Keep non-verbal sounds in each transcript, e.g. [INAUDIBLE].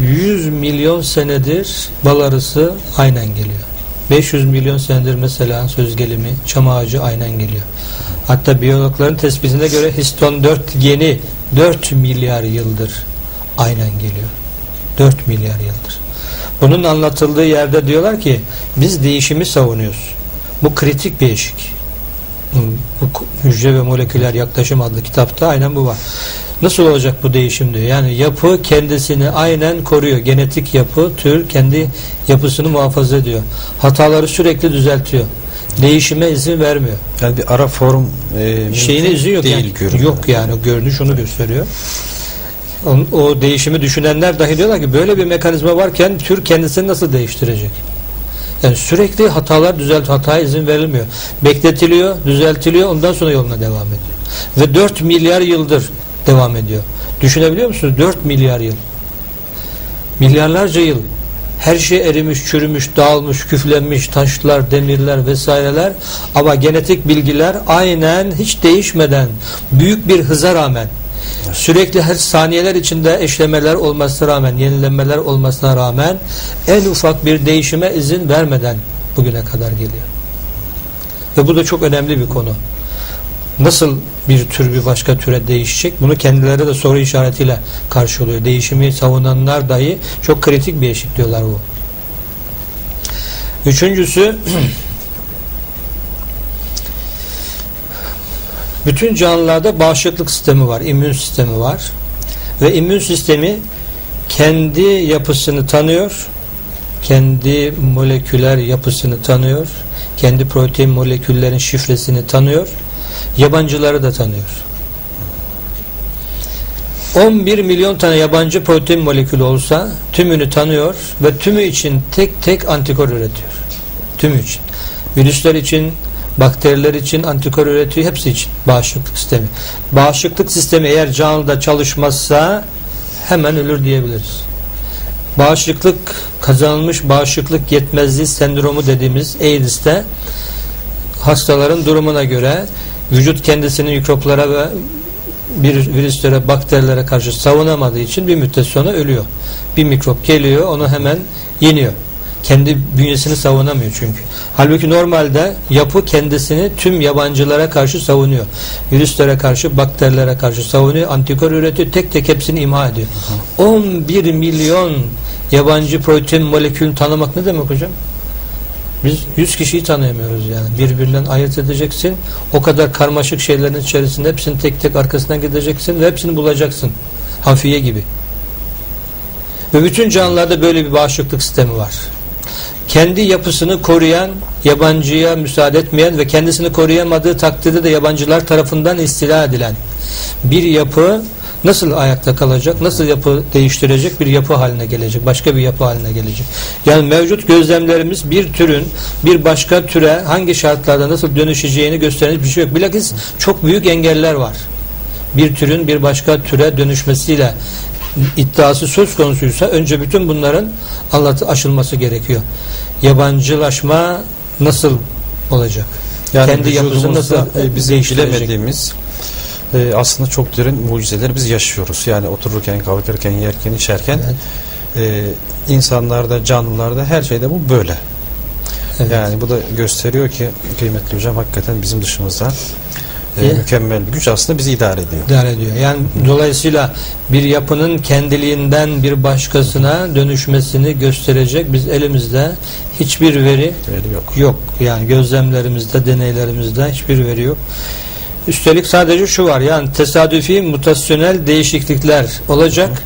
100 milyon senedir bal arısı aynen geliyor. 500 milyon senedir mesela söz gelimi çam ağacı aynen geliyor. Hatta biyologların tespitine göre histon 4 geni 4 milyar yıldır aynen geliyor. 4 milyar yıldır. Bunun anlatıldığı yerde diyorlar ki biz değişimi savunuyoruz. Bu kritik bir eşik. Hücre ve moleküler yaklaşım adlı kitapta aynen bu var. Nasıl olacak bu değişim diyor. Yani yapı kendisini aynen koruyor. Genetik yapı, tür kendi yapısını muhafaza ediyor. Hataları sürekli düzeltiyor. Değişime izin vermiyor. Yani bir ara form e, şeyine izin yok. Değil yani. Yok yani görünüş onu gösteriyor. O, o değişimi düşünenler dahi diyorlar ki böyle bir mekanizma varken tür kendisini nasıl değiştirecek? Yani sürekli hatalar düzelt, hataya izin verilmiyor. Bekletiliyor, düzeltiliyor, ondan sonra yoluna devam ediyor. Ve 4 milyar yıldır devam ediyor. Düşünebiliyor musunuz? 4 milyar yıl. Milyarlarca yıl her şey erimiş, çürümüş, dağılmış, küflenmiş, taşlar, demirler vesaireler ama genetik bilgiler aynen hiç değişmeden büyük bir hıza rağmen sürekli her saniyeler içinde eşlemeler olmasına rağmen, yenilenmeler olmasına rağmen en ufak bir değişime izin vermeden bugüne kadar geliyor. Ve bu da çok önemli bir konu nasıl bir tür bir başka türe değişecek bunu kendileri de soru işaretiyle karşılıyor. Değişimi savunanlar dahi çok kritik bir eşik diyorlar bu. Üçüncüsü [CLEARS THROAT] bütün canlılarda bağışıklık sistemi var, immün sistemi var ve immün sistemi kendi yapısını tanıyor, kendi moleküler yapısını tanıyor, kendi protein moleküllerin şifresini tanıyor yabancıları da tanıyor. 11 milyon tane yabancı protein molekülü olsa tümünü tanıyor ve tümü için tek tek antikor üretiyor. Tümü için. Virüsler için, bakteriler için antikor üretiyor. Hepsi için bağışıklık sistemi. Bağışıklık sistemi eğer canlıda çalışmazsa hemen ölür diyebiliriz. Bağışıklık kazanılmış bağışıklık yetmezliği sendromu dediğimiz AIDS'te hastaların durumuna göre vücut kendisini mikroplara ve bir virüslere, bakterilere karşı savunamadığı için bir müddet sonra ölüyor. Bir mikrop geliyor, onu hemen yeniyor. Kendi bünyesini savunamıyor çünkü. Halbuki normalde yapı kendisini tüm yabancılara karşı savunuyor. Virüslere karşı, bakterilere karşı savunuyor. Antikor üretiyor. Tek tek hepsini imha ediyor. 11 milyon yabancı protein molekülünü tanımak ne demek hocam? Biz yüz kişiyi tanıyamıyoruz yani. Birbirinden ayırt edeceksin. O kadar karmaşık şeylerin içerisinde hepsini tek tek arkasından gideceksin ve hepsini bulacaksın. Hafiye gibi. Ve bütün canlılarda böyle bir bağışıklık sistemi var. Kendi yapısını koruyan, yabancıya müsaade etmeyen ve kendisini koruyamadığı takdirde de yabancılar tarafından istila edilen bir yapı nasıl ayakta kalacak, nasıl yapı değiştirecek bir yapı haline gelecek, başka bir yapı haline gelecek. Yani mevcut gözlemlerimiz bir türün bir başka türe hangi şartlarda nasıl dönüşeceğini gösteren bir şey yok. Bilakis çok büyük engeller var. Bir türün bir başka türe dönüşmesiyle iddiası söz konusuysa önce bütün bunların aşılması gerekiyor. Yabancılaşma nasıl olacak? Yani Kendi yapısı nasıl e, bize bilemediğimiz e, aslında çok derin mucizeler biz yaşıyoruz. Yani otururken, kalkarken, yerken, içerken evet. e, insanlarda, canlılarda her şeyde bu böyle. Evet. Yani bu da gösteriyor ki kıymetli hocam hakikaten bizim dışımızda e, mükemmel bir güç aslında bizi idare ediyor. İdare ediyor. Yani Hı. dolayısıyla bir yapının kendiliğinden bir başkasına dönüşmesini gösterecek biz elimizde hiçbir veri, veri yok. Yok. Yani gözlemlerimizde, deneylerimizde hiçbir veri yok. Üstelik sadece şu var yani tesadüfi mutasyonel değişiklikler olacak.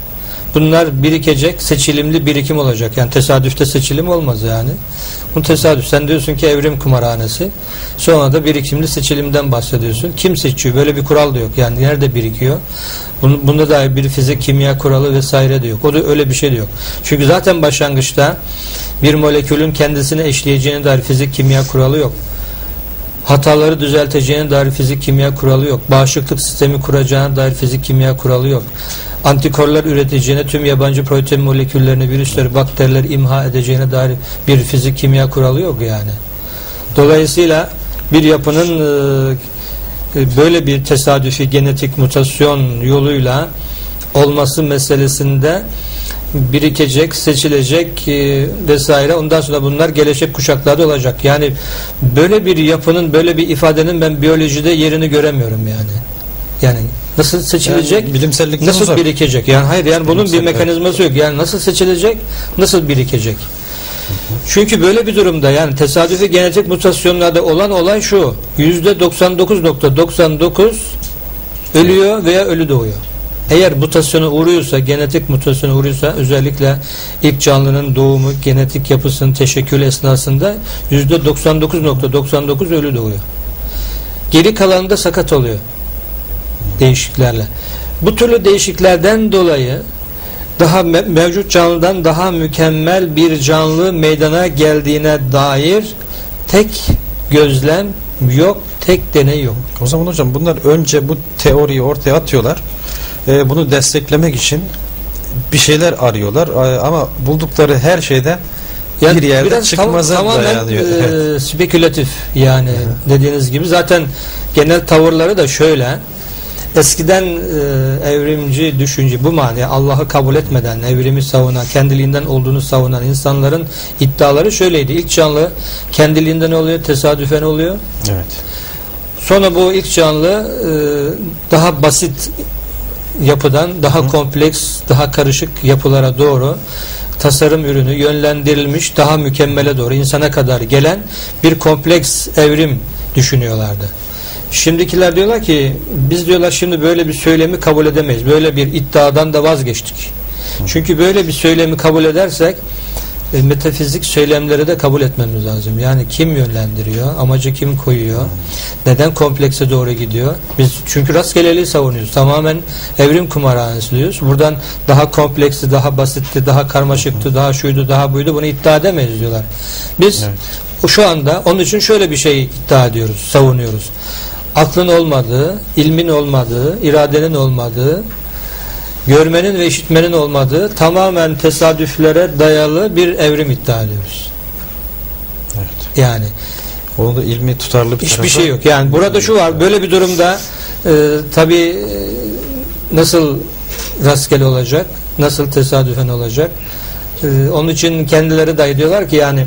Bunlar birikecek, seçilimli birikim olacak. Yani tesadüfte seçilim olmaz yani. Bu tesadüf. Sen diyorsun ki evrim kumarhanesi. Sonra da birikimli seçilimden bahsediyorsun. Kim seçiyor? Böyle bir kural da yok. Yani nerede birikiyor? Bunda dair bir fizik, kimya kuralı vesaire de yok. O da öyle bir şey de yok. Çünkü zaten başlangıçta bir molekülün kendisine eşleyeceğine dair fizik, kimya kuralı yok hataları düzelteceğine dair fizik kimya kuralı yok. Bağışıklık sistemi kuracağına dair fizik kimya kuralı yok. Antikorlar üreteceğine tüm yabancı protein moleküllerini, virüsleri, bakterileri imha edeceğine dair bir fizik kimya kuralı yok yani. Dolayısıyla bir yapının e, e, böyle bir tesadüfi genetik mutasyon yoluyla olması meselesinde birikecek, seçilecek e, vesaire. Ondan sonra bunlar gelecek kuşaklarda olacak. Yani böyle bir yapının, böyle bir ifadenin ben biyolojide yerini göremiyorum yani. Yani nasıl seçilecek? Yani bilimsellikten nasıl uzak. birikecek? Yani hayır yani bunun bir mekanizması yok. Yani nasıl seçilecek? Nasıl birikecek? Çünkü böyle bir durumda yani tesadüfi genetik mutasyonlarda olan olay şu. Yüzde 99.99 ölüyor veya ölü doğuyor. Eğer mutasyona uğruyorsa, genetik mutasyona uğruyorsa özellikle ilk canlının doğumu, genetik yapısının teşekkülü esnasında yüzde 99.99 ölü doğuyor. Geri kalanında sakat oluyor. Değişiklerle. Bu türlü değişiklerden dolayı daha me- mevcut canlıdan daha mükemmel bir canlı meydana geldiğine dair tek gözlem yok, tek deney yok. O zaman hocam bunlar önce bu teoriyi ortaya atıyorlar. Ee, bunu desteklemek için bir şeyler arıyorlar. Ee, ama buldukları her şeyde bir yerde biraz çıkmaza tam- tamamen dayanıyor. e, spekülatif yani dediğiniz gibi zaten genel tavırları da şöyle eskiden e, evrimci düşünce bu manaya Allah'ı kabul etmeden evrimi savunan kendiliğinden olduğunu savunan insanların iddiaları şöyleydi ilk canlı kendiliğinden oluyor tesadüfen oluyor Evet. Sonra bu ilk canlı e, daha basit yapıdan daha kompleks, daha karışık yapılara doğru tasarım ürünü yönlendirilmiş daha mükemmele doğru insana kadar gelen bir kompleks evrim düşünüyorlardı. Şimdikiler diyorlar ki biz diyorlar şimdi böyle bir söylemi kabul edemeyiz. Böyle bir iddiadan da vazgeçtik. Çünkü böyle bir söylemi kabul edersek e, metafizik söylemleri de kabul etmemiz lazım. Yani kim yönlendiriyor, amacı kim koyuyor, neden komplekse doğru gidiyor? Biz çünkü rastgeleliği savunuyoruz. Tamamen evrim kumarhanesi diyoruz. Buradan daha kompleksi, daha basitti, daha karmaşıktı, daha şuydu, daha buydu bunu iddia edemeyiz diyorlar. Biz Evet. şu anda onun için şöyle bir şey iddia ediyoruz, savunuyoruz. Aklın olmadığı, ilmin olmadığı, iradenin olmadığı, görmenin ve işitmenin olmadığı tamamen tesadüflere dayalı bir evrim iddia ediyoruz. Evet. Yani Onun da ilmi tutarlı bir hiçbir şey yok. Yani burada şu var. Böyle bir durumda e, tabi e, nasıl rastgele olacak? Nasıl tesadüfen olacak? E, onun için kendileri dahi diyorlar ki yani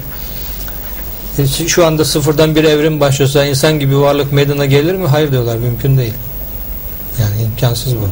e, şu anda sıfırdan bir evrim başlasa insan gibi varlık meydana gelir mi? Hayır diyorlar. Mümkün değil. Yani imkansız bu.